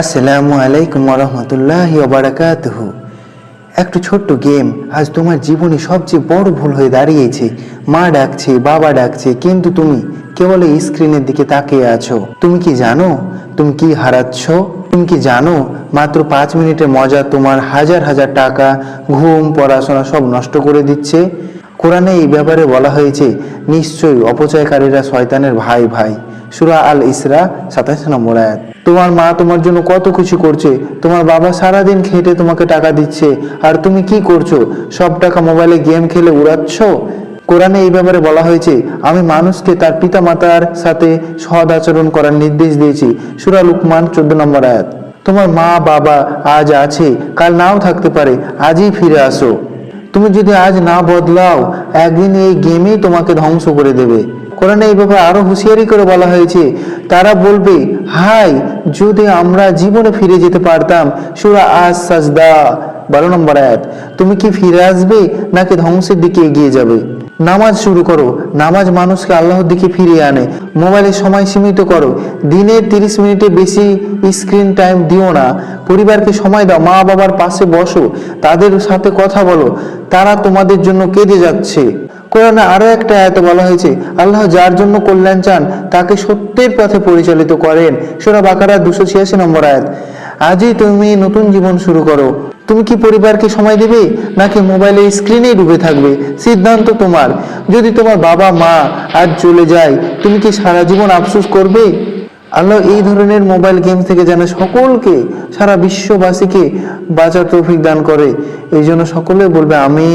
আসসালামু আলাইকুম রহমতুল্লাহ বারাকাতুহ। একটু ছোট্ট গেম, আজ তোমার জীবনে সবচেয়ে বড় ভুল হয়ে দাঁড়িয়েছে। মা ডাকছে, বাবা ডাকছে, কিন্তু তুমি কেবল এই স্ক্রিনের দিকে তাকিয়ে আছো। তুমি কি জানো? তুমি কি হারাচ্ছ? তুমি কি জানো? মাত্র পাঁচ মিনিটের মজা তোমার হাজার হাজার টাকা, ঘুম, পড়াশোনা সব নষ্ট করে দিচ্ছে। কোরআনে এই ব্যাপারে বলা হয়েছে, নিশ্চয়ই অপচয়কারীরা শয়তানের ভাই ভাই। সুরা আল ইসরা সাতাশ নম্বর আয়াত। তোমার মা তোমার জন্য কত কিছু করছে? তোমার বাবা সারাদিন খেটে তোমাকে টাকা দিচ্ছে। আর তুমি কি করছ? সব টাকা মোবাইলে গেম খেলে উড়াচ্ছ? কোরআনে এই ব্যাপারে বলা হয়েছে, আমি মানুষকে তার পিতা মাতার সাথে সদ আচরণ করার নির্দেশ দিয়েছি। সুরা লুকমান, চোদ্দ নম্বর আয়াত। তোমার মা, বাবা আজ আছে, কাল নাও থাকতে পারে, আজই ফিরে আসো। তুমি যদি আজ না বদলাও, একদিন এই গেমই তোমাকে ধ্বংস করে দেবে। কোরআনে এই ব্যাপারে আরও হুঁশিয়ারি করে বলা হয়েছে, তারা বলবে, হাই, যদি আমরা জীবনে ফিরে যেতে পারতাম, সুরা আজ সাজদা বারো নম্বর আয়াত, তুমি কি ফিরে আসবে নাকি ধ্বংসের দিকে এগিয়ে যাবে? নামাজ শুরু করো। নামাজ মানুষকে আল্লাহর দিকে ফিরিয়ে আনে। মোবাইলের সময় সীমিত করো। দিনে তিরিশ মিনিটে বেশি স্ক্রিন টাইম দিও না। পরিবারকে সময় দাও। মা বাবার পাশে বসো। তাদের সাথে কথা বলো। তারা তোমাদের জন্য কেঁদে যাচ্ছে। কোরআনে আরও একটা আয়াতে বলা হয়েছে, আল্লাহ যার জন্য কল্যাণ চান, তাকে সত্যের পথে পরিচালিত করেন। সোরা বাকারা দুশো ছিয়াশি নম্বর আয়াত। আজই তুমি নতুন জীবন শুরু করো। তুমি কি পরিবারকে সময় দেবে? নাকি মোবাইলের স্ক্রিনে ডুবে থাকবে? সিদ্ধান্ত তোমার। যদি তোমার বাবা, মা আজ চলে যায়, তুমি কি সারা জীবন আফসোস করবে? আল্লাহ এই ধরনের মোবাইল গেম থেকে যেন সকলকে, সারা বিশ্ববাসীকে বাঁচার তৌফিক দান করে। এই জন্য সকলে বলবে আমি